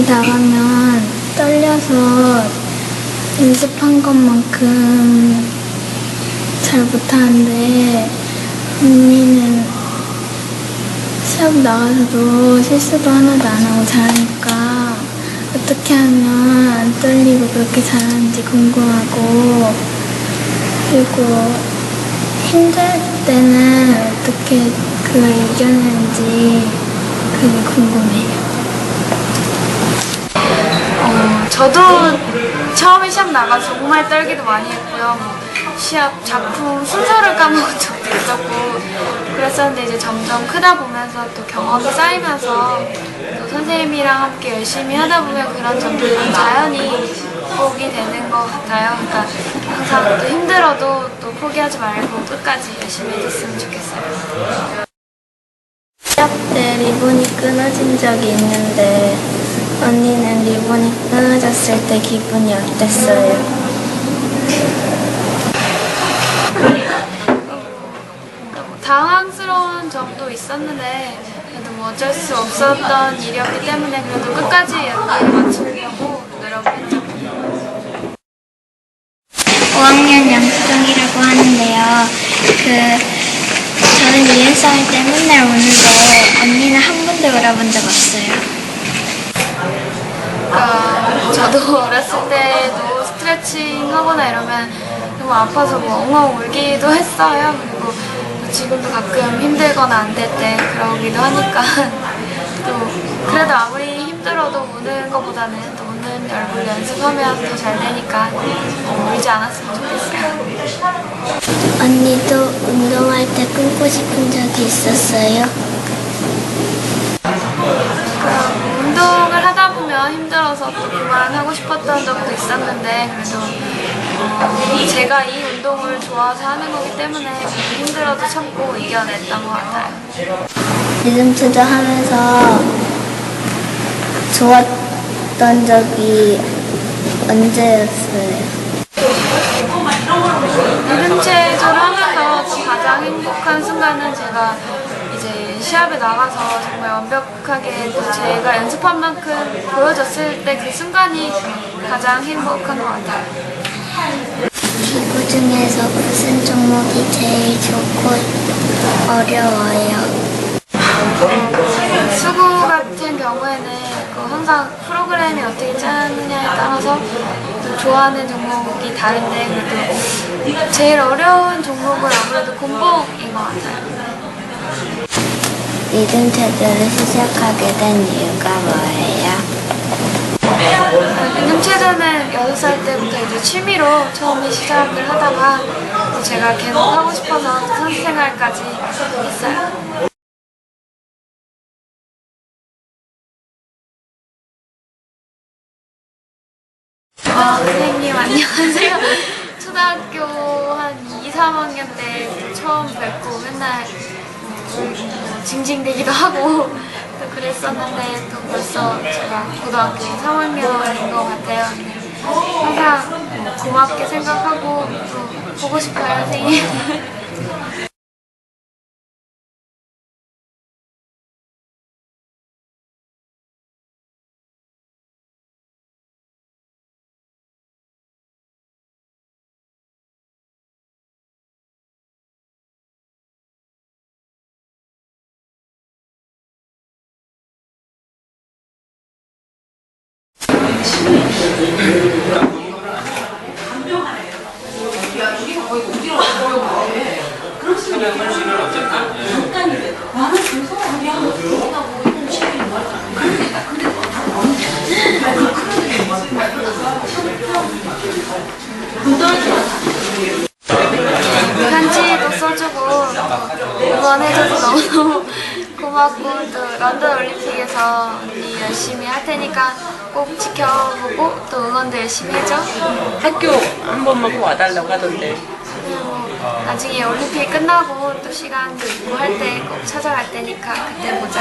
나가면 떨려서 연습한 것만큼 잘 못하는데 언니는 시합 나가서도 실수도 하나도 안 하고 잘하니까 어떻게 하면 안 떨리고 그렇게 잘하는지 궁금하고 그리고 힘들 때는 어떻게 그걸 이겨내는지 그게 궁금해요. 어, 저도 처음에 시합 나가서 정말 떨기도 많이 했고요. 뭐 시합 작품 순서를 까먹은 적도 있었고 그랬었는데 이제 점점 크다 보면서 또 경험이 쌓이면서 또 선생님이랑 함께 열심히 하다 보면 그런 점들이 자연히 극복이 되는 것 같아요. 그러니까 항상 또 힘들어도 또 포기하지 말고 끝까지 열심히 해줬으면 좋겠어요. 시합 때 리본이 끊어진 적이 있는데 언니는 리본이 끊어졌을 때 기분이 어땠어요? 뭐 당황스러운 점도 있었는데 그래도 뭐 어쩔 수 없었던 일이었기 때문에 그래도 끝까지 연기에 맞추려고 노력을 했죠. 5학년 양수정이라고 하는데요. 그 저는 이은성일 때 맨날 오는데 언니는 한 번도 울어본 적 없어요. 그러니까 저도 어렸을 때도 스트레칭 하거나 이러면 너무 아파서 뭐 엉엉 울기도 했어요. 그리고 또 지금도 가끔 힘들거나 안 될 때 그러기도 하니까 또 그래도 아무리 힘들어도 우는 것보다는 또 웃는 얼굴 연습하면 더 잘 되니까 어, 울지 않았으면 좋겠어요. 언니도 운동할 때 끊고 싶은 적이 있었어요? 그 운동 힘들어서 또 그만하고 싶었던 적도 있었는데 그래도 어, 제가 이 운동을 좋아서 하는 거기 때문에 힘들어도 참고 이겨냈던 것 같아요. 리듬 투자 하면서 좋았던 적이 언제였어요? 리듬 체조를 하면서 가장 행복한 순간은 제가 이제 시합에 나가서 정말 완벽하게 또 제가 연습한 만큼 보여줬을 때 그 순간이 가장 행복한 것 같아요. 기구 중에서 무슨 종목이 제일 좋고 어려워요? 수구 같은 경우에는 그 항상 프로그램이 어떻게 짜느냐에 따라서 또 좋아하는 종목이 다른데 그래도 제일 어려운 종목은 아무래도 곰봉인 것 같아요. 리듬 체조를 시작하게 된 이유가 뭐예요? 리듬체조는 6살 때부터 이제 취미로 처음에 시작을 하다가 또 제가 계속 하고 싶어서 선수 생활까지 했어요. 아, 선생님 안녕하세요. 초등학교 한 2, 3학년 때 처음 뵙고 맨날 뭐 징징대기도 하고 또 그랬었는데 또 벌써 제가 고등학교 3학년인 것 같아요. 항상 뭐 고맙게 생각하고 또 보고 싶어요, 선생님. 편지도 써주고 응원해줘서 너무너무 고맙고 또 런던 올림픽에서 언니 열심히 할 테니까 꼭 지켜보고 또 응원도 열심히 해줘. 학교 한 번만 꼭 와달라고 하던데 그리고 나중에 올림픽 끝나고 또 시간도 있고 할 때 꼭 찾아갈 테니까 그때 보자.